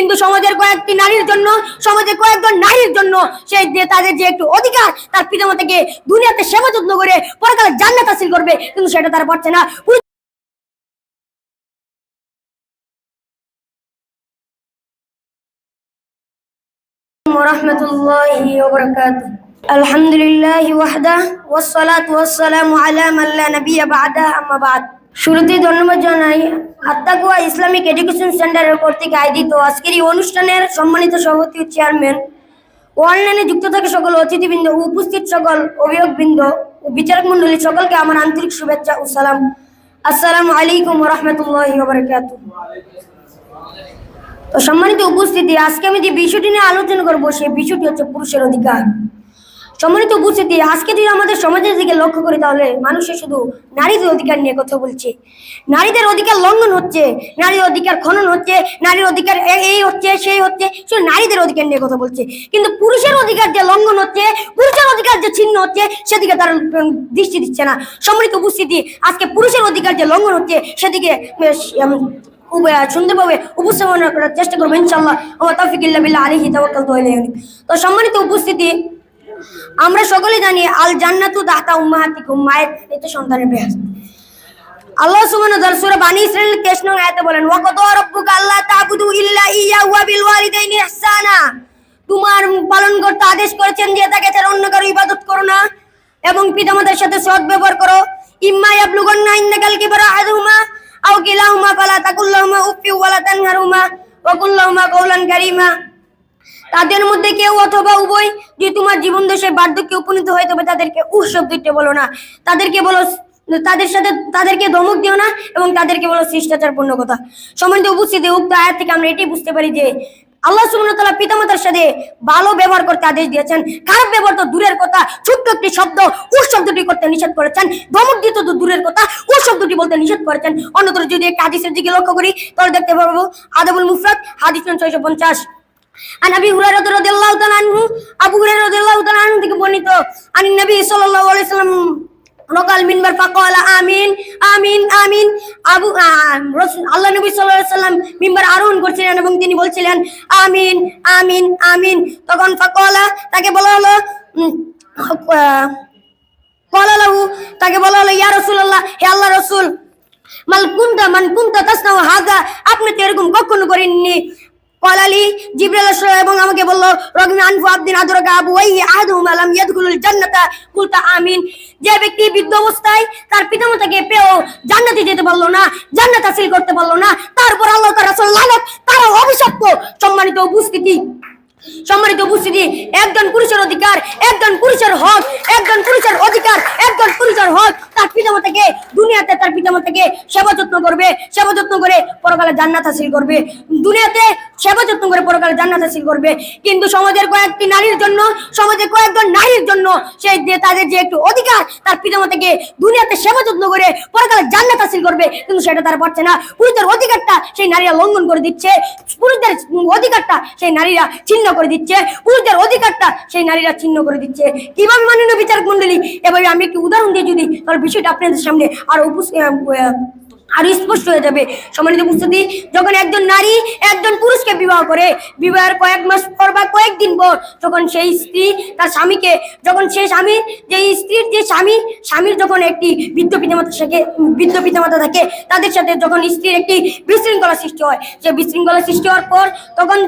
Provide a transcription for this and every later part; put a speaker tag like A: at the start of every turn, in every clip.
A: কিন্তু সমাজের কয়েকটি নারীর জন্য সমাজের কয়েকজন নারীর জন্য সেই যে তাদের যে একটু অধিকার তার পিতামাতাকে দুনিয়াতে সেবা যত্ন করে পরকালে জান্নাত হাসিল করবে কিন্তু সেটা তারা পারছে না ورحمة الله وبركاته الحمد لله وحده والصلاة والسلام على من لا نبي بعده أما بعد শুরুতেই ধন্যবাদ জানাই। আত্মাকুয়া ইসলামিক এডুকেশন সেন্টারের কর্তৃক আয়োজিত আজকের এই অনুষ্ঠানের সম্মানিত সভাপতি চেয়ারম্যান অনলাইনে যুক্ত থাকে সকল অতিথিবৃন্দ উপস্থিত সকল অভিভাবকবৃন্দ ও বিচারক মন্ডলী সকলকে আমার আন্তরিক শুভেচ্ছা ও সালাম। আসসালামু আলাইকুম রহমতুল্লাহ বারকাতুহ। তো সম্মানিত উপস্থিতি, আজকে আমি যে বিষয়টি নিয়ে আলোচনা করব, সেই বিষয়টি হচ্ছে পুরুষের অধিকার। সম্মানিত উপস্থিতি আজকে যদি আমাদের সমাজের দিকে লক্ষ্য করি তাহলে মানুষের শুধু নারীদের অধিকার নিয়ে কথা বলছে। নারীদের অধিকার লঙ্ঘন হচ্ছে, নারীর অধিকার খনন হচ্ছে, নারীর অধিকার এই হচ্ছে, সেই হচ্ছে শুধু নারীদের অধিকার নিয়ে কথা বলছে। কিন্তু পুরুষের অধিকার যে লঙ্ঘন হচ্ছে, পুরুষের অধিকার যে ছিন্ন হচ্ছে, সেদিকে তারা দৃষ্টি দিচ্ছে না। সম্মানিত উপস্থিতি, আজকে পুরুষের অধিকার যে লঙ্ঘন হচ্ছে, সেদিকে সুন্দরভাবে উপস্থাপনা করার চেষ্টা করব ইনশাল্লাহ তৌফিক ইল্লা তো সম্মানিত উপস্থিতি আমরা সকলে জানি আল জান্নাতু তাহতা উম্মাহাতিকুম, মায়ের পেটে সন্তানের বেহেশত আল্লাহ সুবহানাহু ওয়া তাআলা সূরা বানি ইসরাঈল 23 নং আয়াতে বলেন ওয়া কদ রাব্বুকা আল্লা তা'বুদু ইল্লা ইয়্যাহু ওয়া বিল ওয়ালিদাইনি ইহসানা। তোমার পালনকর্তা আদেশ করেছেন যে, তাকে ছাড়া অন্য কারও ইবাদত করো না এবং পিতামাতার সাথে সৎ ব্যবহার করো। ইম্মা ইয়াবলুগান্না ইন্নাকাল কিবারা আহাদুহুমা আও কিলাহুমা ফালা তাকুল্লাহুমা উফি ওয়ালা তানহারুমা ওয়া কুল্লাহুমা কওলান কারীমা। তাদের মধ্যে কেউ অথবা উভয় যে তোমার জীবন দশে বার্ধক্যে উপনীত হয়, তবে তাদেরকে উহ শব্দটি বলো না। তাদেরকে বলো, তাদের সাথে তাদেরকে ধমক দিও না এবং তাদেরকে বলো শিষ্টাচার পূর্ণ কথা। সম্বন্ধে উপস্থিতি, উক্ত আয়াত থেকে আমরা এটাই বুঝতে পারি যে আল্লাহ তাআলা পিতামাতার সাথে ভালো ব্যবহার করতে আদেশ দিয়েছেন। খারাপ ব্যবহার তো দূরের কথা, ছোট্ট একটি শব্দ উহ শব্দটি করতে নিষেধ করেছেন। ধমক দিতে তো দূরের কথা উহ শব্দটি বলতে নিষেধ করেছেন। অন্যতর যদি একটা হাদিসের দিকে লক্ষ্য করি, তাহলে দেখতে পারব আদাবুল মুফরাদ, হাদিস ছয়শো পঞ্চাশ। عن ابي هريره رضي الله تعالى عنه ابو هريره رضي الله تعالى عنه থেকে বর্ণিত عن النبي صلى الله عليه وسلم রকাল মিনবার ফাকাল আমিন আমিন আমিন আবু আহ, রসুল আল্লাহ নবী সাল্লাল্লাহু আলাইহি সাল্লাম মিম্বার আরোহণ করছিলেন এবং তিনি বলছিলেন আমিন আমিন আমিন তখন ফাকালা তাকে বলা হলো উম, আহ, বলা লাহু তাকে বলা হলো ইয়া রাসূলুল্লাহ হে আল্লাহ রাসূল মাল কুনতা মান কুনতা তাসনাউ হাযা আপনি তো এরকম কখনো করেননি কলালি জিব্রাইল আসলো এবং আমাকে বলল রগমি আনফু আব্দিন আদরকা আবু ওয়াইহি আহাদুহুম আলাম ইয়াদখুলুল জান্নাতা। কুলতা আমিন। যে ব্যক্তি বৃদ্ধ অবস্থায় তার পিতামাতাকে পেয়েও জান্নাতে যেতে পারল না, জান্নাত হাসিল করতে পারল না তারপর আল্লাহ তার রাসূল লানত তারা অভিশপ্ত, সম্মানিত উপস্থিতি। সম্মানিত উপস্থিতি, একজন পুরুষের অধিকার, একজন পুরুষের হক, একজন পুরুষের অধিকার, একজন পুরুষের হক, তার পিতামাতাকে, দুনিয়াতে তার পিতামাতাকে সেবা যত্ন করবে, সেবা যত্ন করে পরকালে জান্নাত হাসিল করবে। দুনিয়াতে সেবা যত্ন করে পরকালে জান্নাত হাসিল করবে। কিন্তু সমাজের কয়েকটি নারীর জন্য, সমাজের কয়েকজন নারীর জন্য সেই যে তাদের যে একটু অধিকার, তার পিতামাতাকে দুনিয়াতে সেবা যত্ন করে পরকালে জান্নাত হাসিল করবে, কিন্তু সেটা তারা পারছে না। পুরুষদের অধিকারটা সেই নারীরা লঙ্ঘন করে দিচ্ছে। পুরুষদের অধিকারটা সেই নারীরা ছিন্ন করে দিচ্ছে, পুরুষদের অধিকারটা সেই নারীরা ছিন্ন করে দিচ্ছে। কীভাবে মাননীয় বিচারক মন্ডলী এবারে আমি একটি উদাহরণ দিয়ে যদি তাহলে বিষয়টা আপনাদের সামনে আরও আরও স্পষ্ট হয়ে যাবে। সম্মানিত উপস্থিতি, যখন একজন নারী একজন পুরুষকে বিবাহ করে, বিবাহের কয়েক মাস পর বা কয়েকদিন পর যখন সেই স্ত্রী তার স্বামীকে, যখন সেই স্বামী যে স্ত্রীর যে স্বামী, স্বামীর যখন একটি বৃদ্ধ পিতামাতার সাথে বৃদ্ধ পিতামাতা থাকে, তাদের সাথে যখন স্ত্রীর একটি বিশৃঙ্খলা সৃষ্টি হয়, সে বিশৃঙ্খলা সৃষ্টি হওয়ার পর তখন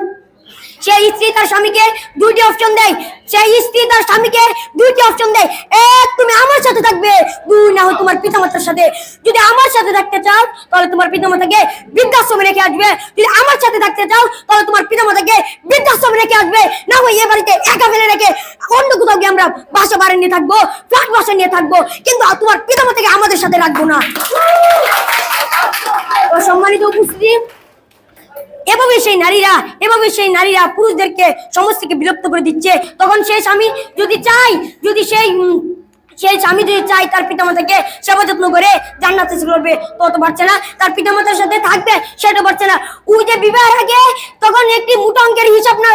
A: সেই স্ত্রী তার স্বামীকে দুইটি অপশন দেয়। সেই স্ত্রী তার স্বামীকে দুইটি অপশন দেয়। এক, তুমি আমার সাথে থাকবে। দুই, না হয় তোমার পিতামাতার সাথে। যদি আমার সাথে থাকতে চাও, তাহলে তোমার পিতামাতাকে বৃদ্ধাশ্রমে রেখে আসবে। যদি আমার সাথে থাকতে চাও, তাহলে তোমার পিতামাতাকে বৃদ্ধাশ্রমে রেখে আসবে। না হয় এ বাড়িতে একা ফেলে রেখে অন্য কোথাও গিয়ে আমরা বাসা বাড়ি নিয়ে থাকব, ফ্ল্যাট বাসা নিয়ে থাকব, কিন্তু তোমার পিতামাতাকে আমাদের সাথে রাখব না। সম্মানিত উপস্থিতি এভাবে সেই নারীরা, এভাবে সেই নারীরা পুরুষদেরকে সমস্ত থেকে করে দিচ্ছে। তখন সেই স্বামী যদি চাই যদি সেই সেই স্বামী যদি চাই তার পিতামাতাকে সেবা যত্ন করে জান্নাত করবে তত পারছে না। তার পিতামাতার সাথে থাকবে, সেটা পারছে না। ওই যে বিবাহের আগে তখন একটি মোটা অঙ্কের হিসাব না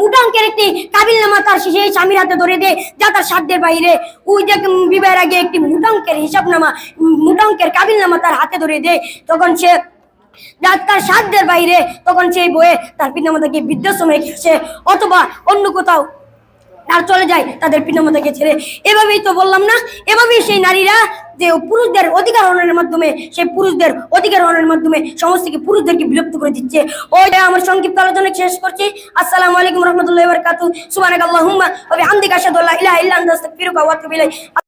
A: মোটা অঙ্কের একটি কাবিল নামা তার সেই স্বামীর হাতে ধরে দেয়, যা তার সাধ্যের বাইরে। ওই যে বিবাহের আগে একটি মোটা অঙ্কের হিসাব নামা মোটা অঙ্কের কাবিল নামা তার হাতে ধরে দেয়। তখন সে যার তার সাধ্যের বাইরে তখন সেই বয়ে তার পিতামাতাকে বৃদ্ধাশ্রমে আসে অথবা অন্য কোথাও আর চলে যায় তাদের পিতামাতাকে ছেড়ে। এভাবেই তো বললাম না, এভাবেই সেই নারীরা যে পুরুষদের অধিকার হরণের মাধ্যমে, সেই পুরুষদের অধিকার হরণের মাধ্যমে সমস্ত পুরুষদেরকে বিরক্ত করে দিচ্ছে। ওইটা আমার সংক্ষিপ্ত আলোচনা শেষ করছি। আসসালামু আলাইকুম রহমতুল্লাহ বারকাতু সুবহানাকাল্লাহুম্মা ওয়া বিহামদিকা আশহাদু আল্লা ইলাহা ইল্লা আনতা আস্তাগফিরুকা ওয়া আতুবু ইলাইক।